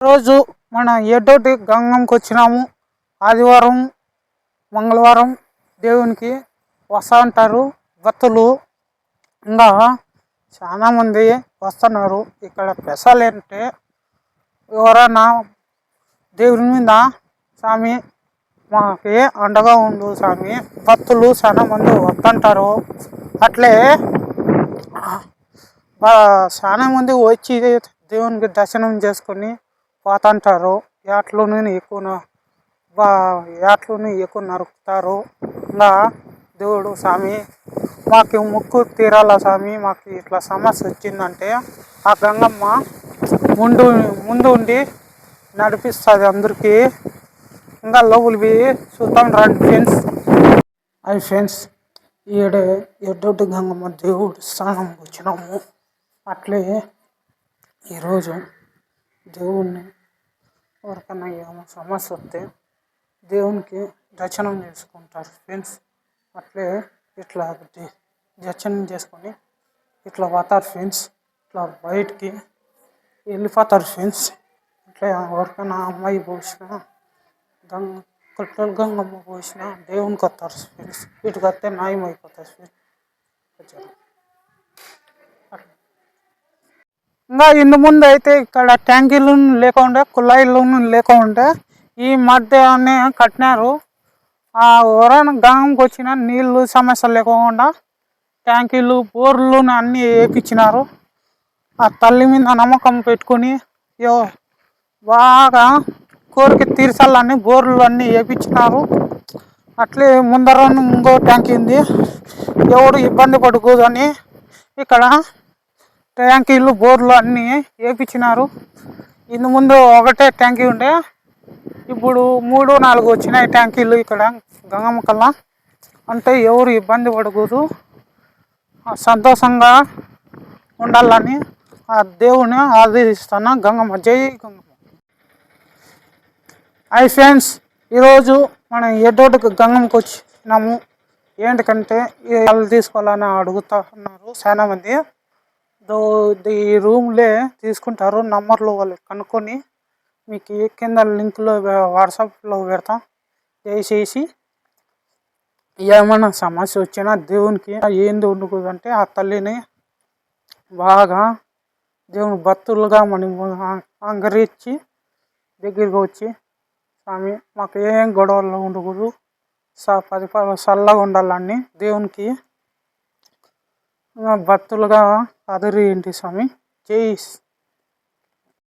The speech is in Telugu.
రోజు మన ఏటోటి గంగంకి వచ్చినాము. ఆదివారం మంగళవారం దేవునికి వస్తా ఉంటారు భక్తులు ఇంకా చాలా మంది వస్తున్నారు. ఇక్కడ స్పెషల్ ఏంటంటే ఎవరైనా దేవుని మీద స్వామి మాకి అండగా ఉండు స్వామి. భక్తులు చాలా మంది వస్తుంటారు. అట్లే చాలామంది మంది వచ్చి దేవునికి దర్శనం చేసుకొని పోతుంటారు యాట్లోనే ఎక్కువ న- ఎక్కువ నరుకుతారు. ఇంకా దేవుడు స్వామి మాకు ముక్కు తీరాల స్వామి? మాకు ఇట్లా సమస్య వచ్చిందంటే ఆ గంగమ్మ ముందు ముందు ఉండి నడిపిస్తుంది అందరికీ. ఇంకా లోపలికి చూస్తాం చూద్దాం రండి ఫ్రెండ్స్ అవి ఫ్రెండ్స్ ఈడే ఎడ్డొడ్డు గంగమ్మ దేవుడి స్థానం వచ్చినాము. అట్లే ఈరోజు దేవుణ్ణి ఎవరికైనా ఏమో సమస్య వస్తే దేవునికి దర్శనం చేసుకుంటారు ఫ్రెండ్స్ అట్లే ఇట్లా ది- దర్శనం చేసుకొని ఇట్లా పోతారు ఫ్రెండ్స్ ఇట్లా బయటికి వెళ్ళిపోతారు ఫ్రెండ్స్ ఇట్లా ఎవరికైనా అమ్మాయి పోసిన గంగ కొట్టలు గంగమ్మ పోసిన దేవునికి వస్తారు ఫ్రెండ్స్ వీటికి వస్తే న్యాయం అయిపోతుంది ఫ్రెండ్స్ ఇంకా ఇందు ముందు అయితే ఇక్కడ ట్యాంకీలు లేకుండా కుళాయిలు లేకుండా ఈ మధ్యనే కట్టినారు. ఆ ఎవరైనా గ్రామంకి వచ్చిన నీళ్ళు సమస్య లేకుండా ట్యాంకీలు బోర్లు అన్నీ వేయించినారు ఆ తల్లి మీద నమ్మకం పెట్టుకొని యో బాగా కోరిక తీర్చాలని బోర్లు అన్నీ వేయించినారు అట్లే ముందర ఇంకో ట్యాంకీ ఉంది. ఎవరు ఇబ్బంది పడకూడదని ఇక్కడ ట్యాంకీలు బోర్లు అన్నీ వేయించినారు ఇందు ముందు ఒకటే ట్యాంకీ ఉండే. ఇప్పుడు మూడు నాలుగు వచ్చినాయి ట్యాంకీలు ఇక్కడ గంగమ్మ కల్లా. అంటే ఎవరు ఇబ్బంది పడకూడదు. సంతోషంగా ఉండాలని ఆ దేవుని ఆదేశిస్తాను గంగమ్మ. జై గంగమ్మ. ఐ ఫ్రెండ్స్ ఈరోజు మనం ఎడ్డోటికి గంగమ్మకి వచ్చినాము? ఏంటికంటే వాళ్ళు తీసుకోవాలని అడుగుతా ఉన్నారు చాలామంది. ఈ రూమ్లే తీసుకుంటారు నంబర్లు వాళ్ళు కనుక్కొని మీకు కింద లింక్లో వాట్సాప్లో పెడతాం. దయచేసి ఏమైనా సమస్య వచ్చినా దేవునికి ఏంది ఉండకూడదంటే ఆ తల్లిని బాగా దేవుని భక్తులుగా మనం అంగరించి దగ్గరికి వచ్చి స్వామి మాకు ఏం గొడవలు ఉండకూడదు. స పది పది చల్లగా ఉండాలని దేవునికి భక్తులుగా ఆదరించండి స్వామి? జై